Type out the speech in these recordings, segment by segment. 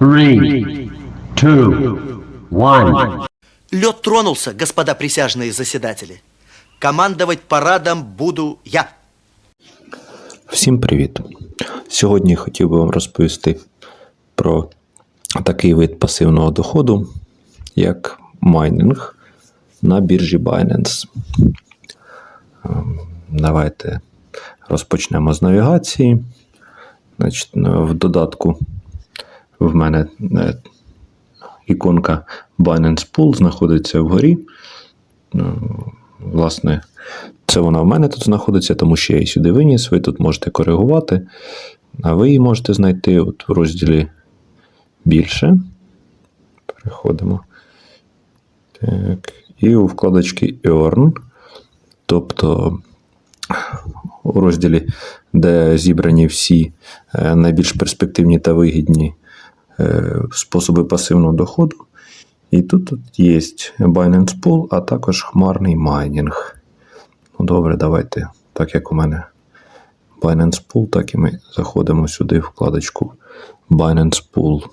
Three, two, one. Лед тронулся, господа присяжные заседатели. Командовать парадом буду я. Всім привіт! Сьогодні хотів би вам розповісти про такий вид пасивного доходу, як майнинг на біржі Binance. Ем, Давайте розпочнемо з навігації. Значить, в додатку в мене е, іконка Binance Pool знаходиться вгорі. Власне, це вона в мене тут знаходиться, тому що я її сюди виніс. Ви тут можете коригувати, а ви її можете знайти от в розділі більше. Переходимо. Так. І у вкладочці Earn. Тобто у розділі, де зібрані всі е, найбільш перспективні та вигідні способи пасивного доходу. І тут, є Binance Pool, а також хмарний майнінг. Ну, добре, давайте. Так як у мене Binance Pool, так і ми заходимо сюди в вкладочку Binance Pool.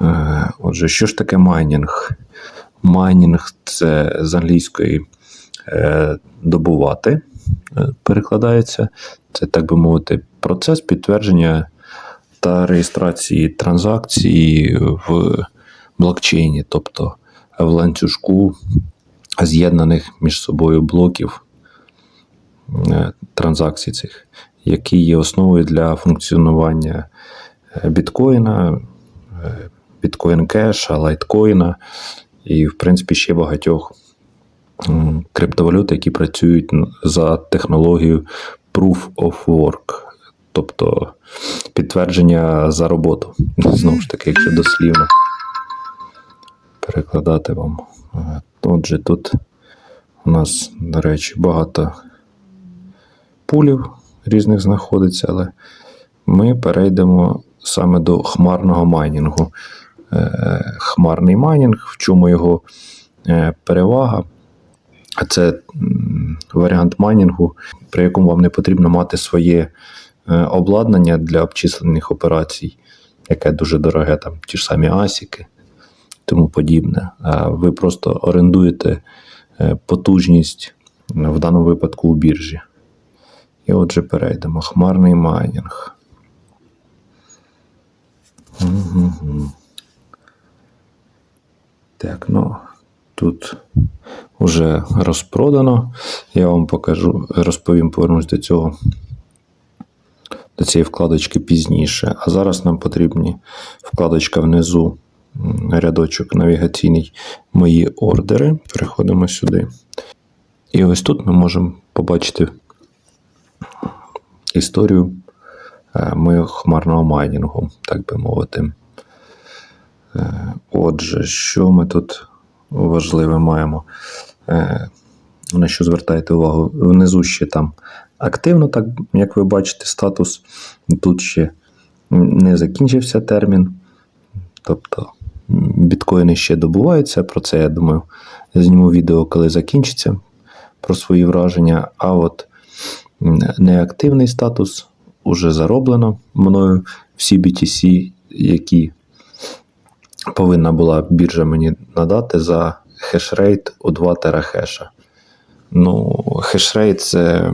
Е, Отже, що ж таке майнінг? Майнінг це з англійської е, добувати е, перекладається. Це, так би мовити, процес підтвердження та реєстрації транзакцій в блокчейні, тобто в ланцюжку з'єднаних між собою блоків е, транзакцій цих, які є основою для функціонування е, біткоїна, е, біткоін кеша, лайткоїна і, в принципі, ще багатьох криптовалют, які працюють за технологією Proof of Work, тобто підтвердження за роботу. Знову ж таки, якщо дослівно перекладати вам. Отже, тут у нас, до речі, багато пулів різних знаходиться, але ми перейдемо саме до хмарного майнінгу. Е, Хмарний майнінг, в чому його е, перевага? Це варіант майнінгу, при якому вам не потрібно мати своє обладнання для обчислених операцій, яке дуже дороге, там ті ж самі асіки тому подібне. Ви просто орендуєте е, потужність в даному випадку у біржі. І отже, перейдемо. Хмарний майнінг. Так, ну тут вже розпродано. Я вам покажу, розповім, повернусь до цього. До цієї вкладочки пізніше. А зараз нам потрібні вкладочка внизу рядочок навігаційний Мої ордери. Переходимо сюди. І ось тут ми можемо побачити історію е, моєго хмарного майнінгу, так би мовити. Е, Отже, що ми тут важливе маємо? Е, На що звертайте увагу? Внизу ще там активно, так як ви бачите, статус. Тут ще не закінчився термін. Тобто біткоїни ще добуваються. Про це я думаю, зніму відео, коли закінчиться про свої враження. А от неактивний статус уже зароблено мною всі BTC, які повинна була біржа мені надати за хешрейт у 2 терахеша. Ну, хешрейт це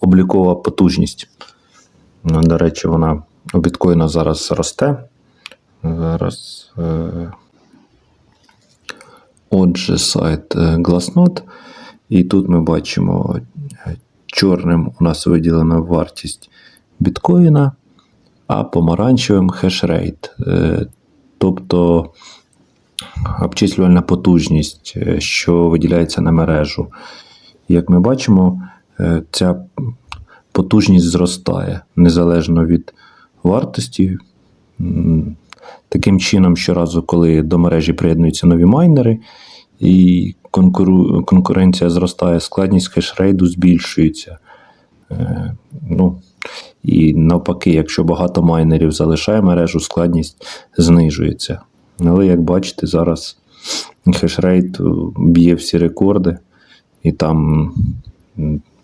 облікова потужність. Ну, До речі, вона у біткоїна зараз росте. Зараз. Е... Отже, сайт е, Glassnode. І тут ми бачимо е, чорним у нас виділена вартість біткоїна, а помаранчевим хешрейт. Тобто обчислювальна потужність, що виділяється на мережу. Як ми бачимо, ця потужність зростає незалежно від вартості. Таким чином, щоразу, коли до мережі приєднуються нові майнери, і конкуру... конкуренція зростає, складність хешрейду збільшується. Е, ну, і навпаки, якщо багато майнерів залишає мережу, складність знижується. Але як бачите, зараз хешрейт е, б'є всі рекорди, і там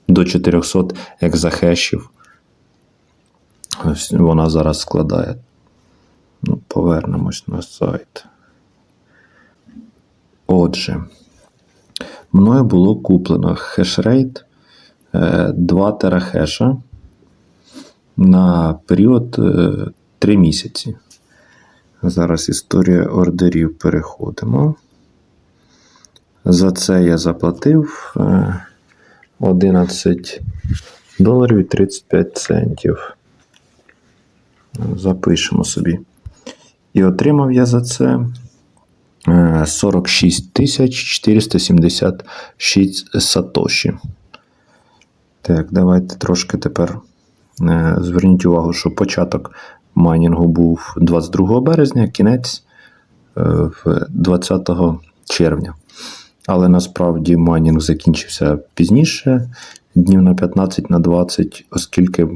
до 400 екзахешів Ось вона зараз складає. Ну, повернемось на сайт. Отже, мною було куплено хешрейт е, 2 терахеша на період е, 3 місяці. Зараз історія ордерів переходимо. За це я заплатив е, 11 доларів і 35 центів. Запишемо собі. І отримав я за це е, 46 тисяч 476 сатоші. Так, давайте трошки тепер е, зверніть увагу, що початок майнінгу був 22 березня, кінець е, 20 червня. Але насправді майнінг закінчився пізніше, днів на 15 на 20, оскільки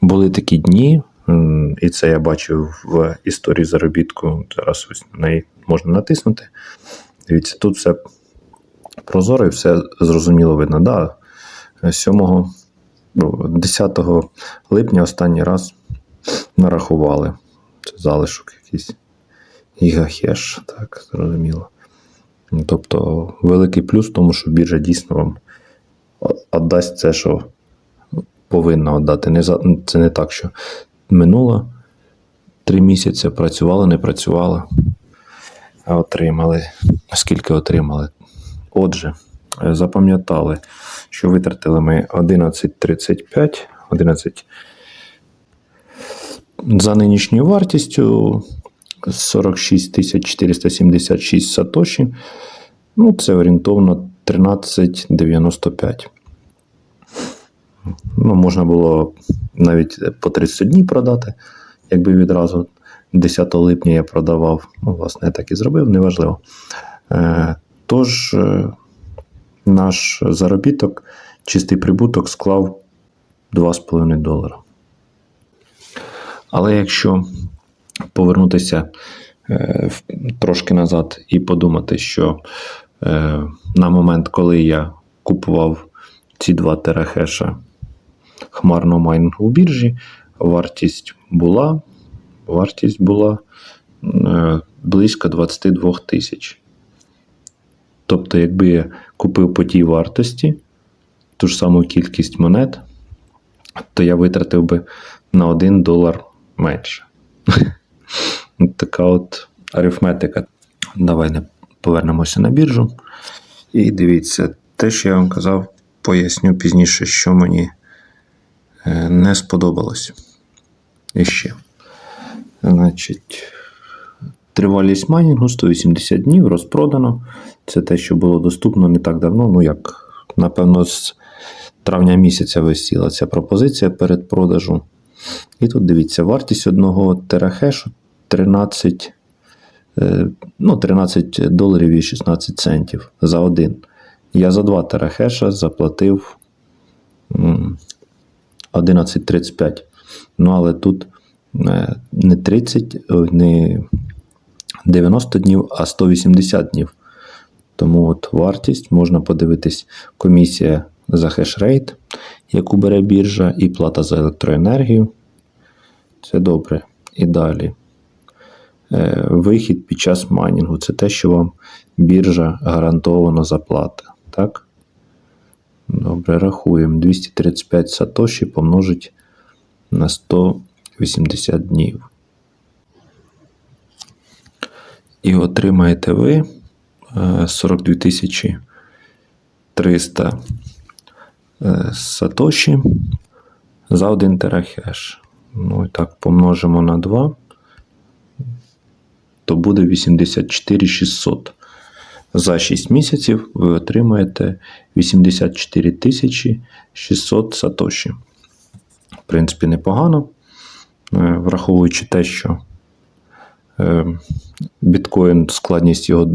були такі дні, і це я бачив в історії заробітку. Зараз ось на неї можна натиснути. Дивіться, тут все прозоро і все зрозуміло видно. Да, 7, ну, 10 липня останній раз нарахували. Це залишок якийсь. Гігахеш, так, зрозуміло. Ну, Тобто великий плюс в тому, що біржа дійсно вам віддасть це, що повинна віддати. Це не так, що минуло три місяці, працювала, не працювала, а отримали. Скільки отримали? Отже, запам'ятали, що витратили ми 11,35, 11 за нинішньою вартістю 46 476 сатоші. Ну, це орієнтовно 13,95. Ну, можна було навіть по 30 днів продати, якби відразу 10 липня я продавав. Ну, власне, я так і зробив, неважливо. Е, тож, е, наш заробіток, чистий прибуток склав 2,5 долара. Але якщо повернутися е, трошки назад і подумати, що е, на момент, коли я купував ці два терахеша хмарного майнінгу в біржі, вартість була, вартість була е, близько 22 тисяч. Тобто, якби я купив по тій вартості ту ж саму кількість монет, то я витратив би на 1 долар менше. Така от арифметика. Давай не повернемося на біржу. І дивіться, те, що я вам казав, поясню пізніше, що мені е, не сподобалось. І ще. Значить, тривалість майнінгу 180 днів розпродано. Це те, що було доступно не так давно. Ну як, напевно, з травня місяця висіла ця пропозиція перед продажу. І тут дивіться, вартість одного терахешу 13, е, ну, 13 доларів і 16 центів за один. Я за два терахеша заплатив 11,35. Ну, але тут е, не 30, не 90 днів, а 180 днів. Тому от вартість можна подивитись комісія за хешрейт, яку бере біржа, і плата за електроенергію. Це добре. І далі. Е, Вихід під час майнінгу це те, що вам біржа гарантовано заплата. Так? Добре, рахуємо. 235 сатоші помножить на 180 днів. І отримаєте ви е, 42 300 е, сатоші за 1 терахеш. Ну і так, помножимо на 2, то буде 84 600. За 6 місяців ви отримаєте 84 тисячі 600 сатоші. В принципі, непогано, е, враховуючи те, що е, біткоін, складність його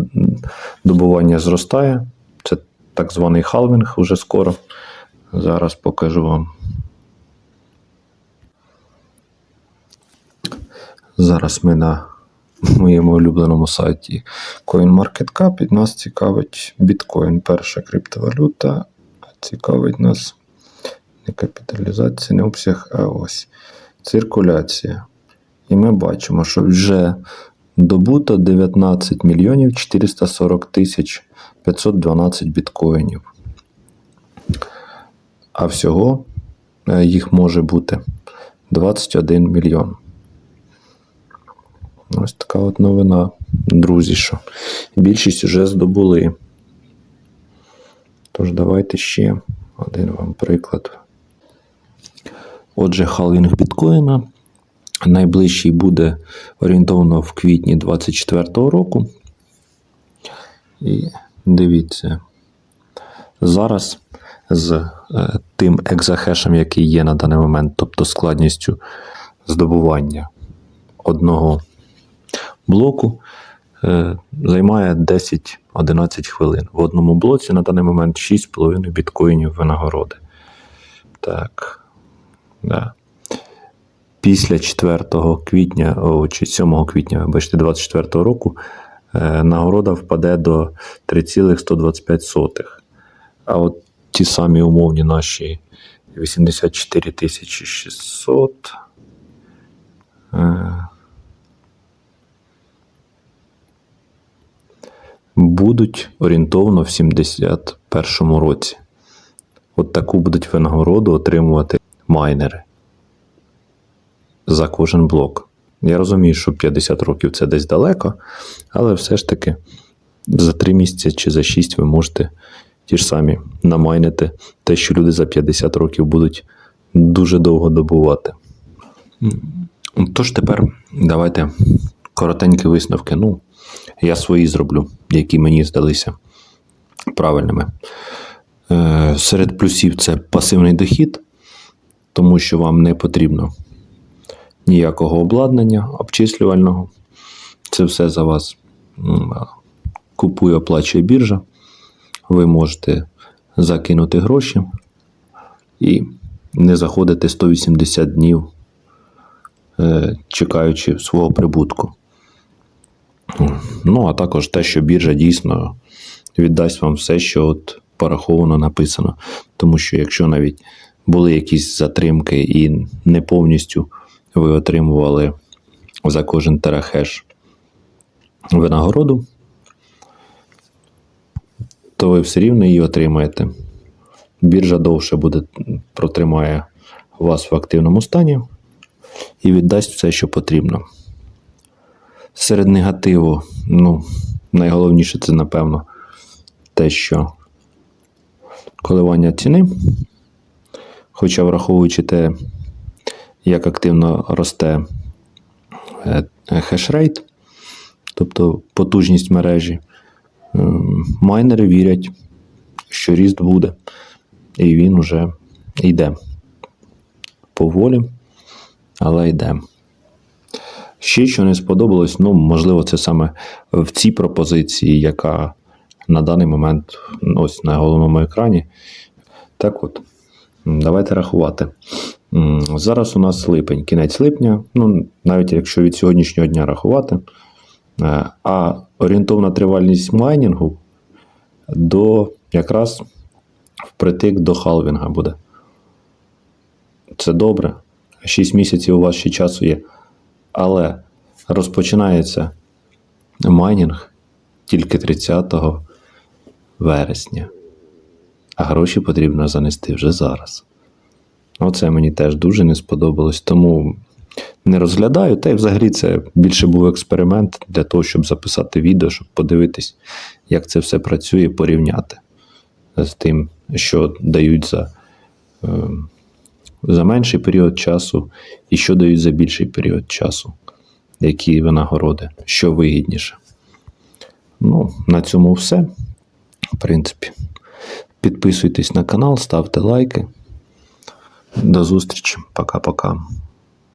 добування зростає. Це так званий халвінг уже скоро. Зараз покажу вам. Зараз ми на моєму улюбленому сайті CoinMarketCap і нас цікавить біткоін, перша криптовалюта. Цікавить нас не капіталізація, не обсяг, а ось циркуляція. І ми бачимо, що вже добуто 19 мільйонів 440 тисяч 512 біткоїнів. А всього е, їх може бути 21 мільйон. Ось така от новина, друзі, що більшість вже здобули. Тож давайте ще один вам приклад. Отже, халвінг біткоїна. Найближчий буде орієнтовно в квітні 2024 року. І дивіться, зараз з е, тим екзахешем, який є на даний момент, тобто складністю здобування одного блоку, е, займає 10-11 хвилин. В одному блоці на даний момент 6,5 біткоїнів винагороди. Так. Да. Після 4 квітня, о, чи 7 квітня, вибачте, 24 року е, нагорода впаде до 3,125. А от ті самі умовні наші 84 600. Е, будуть орієнтовно в 71 році. От таку будуть винагороду отримувати майнери за кожен блок. Я розумію, що 50 років це десь далеко, але все ж таки за 3 місяці чи за 6 ви можете ті ж самі намайнити те, що люди за 50 років будуть дуже довго добувати. Тож тепер давайте коротенькі висновки. Ну, я свої зроблю, які мені здалися правильними. Е, Серед плюсів це пасивний дохід, тому що вам не потрібно ніякого обладнання обчислювального. Це все за вас купує, оплачує біржа. Ви можете закинути гроші і не заходити 180 днів, е, чекаючи свого прибутку. Ну, а також те, що біржа дійсно віддасть вам все, що от пораховано написано. Тому що якщо навіть були якісь затримки і не повністю ви отримували за кожен терахеш винагороду, то ви все рівно її отримаєте. Біржа довше буде протримає вас в активному стані і віддасть все, що потрібно. Серед негативу, ну, найголовніше це, напевно, те, що коливання ціни, хоча враховуючи те, як активно росте е, хешрейт, тобто потужність мережі, майнери вірять, що ріст буде, і він уже йде поволі, але йде. Ще що не сподобалось, ну, можливо, це саме в цій пропозиції, яка на даний момент ну, ось на головному екрані. Так от, давайте рахувати. Зараз у нас липень, кінець липня, ну, навіть якщо від сьогоднішнього дня рахувати, е, а орієнтовна тривальність майнінгу до якраз впритик до халвінга буде. Це добре. 6 місяців у вас ще часу є. Але розпочинається майнінг тільки 30 вересня. А гроші потрібно занести вже зараз. Оце мені теж дуже не сподобалось, тому не розглядаю. Та й взагалі це більше був експеримент для того, щоб записати відео, щоб подивитись, як це все працює, порівняти з тим, що дають за, е, за менший період часу і що дають за більший період часу. Які винагороди, що вигідніше. Ну, на цьому все. В принципі, підписуйтесь на канал, ставте лайки. До зустрічі. Пока-пока.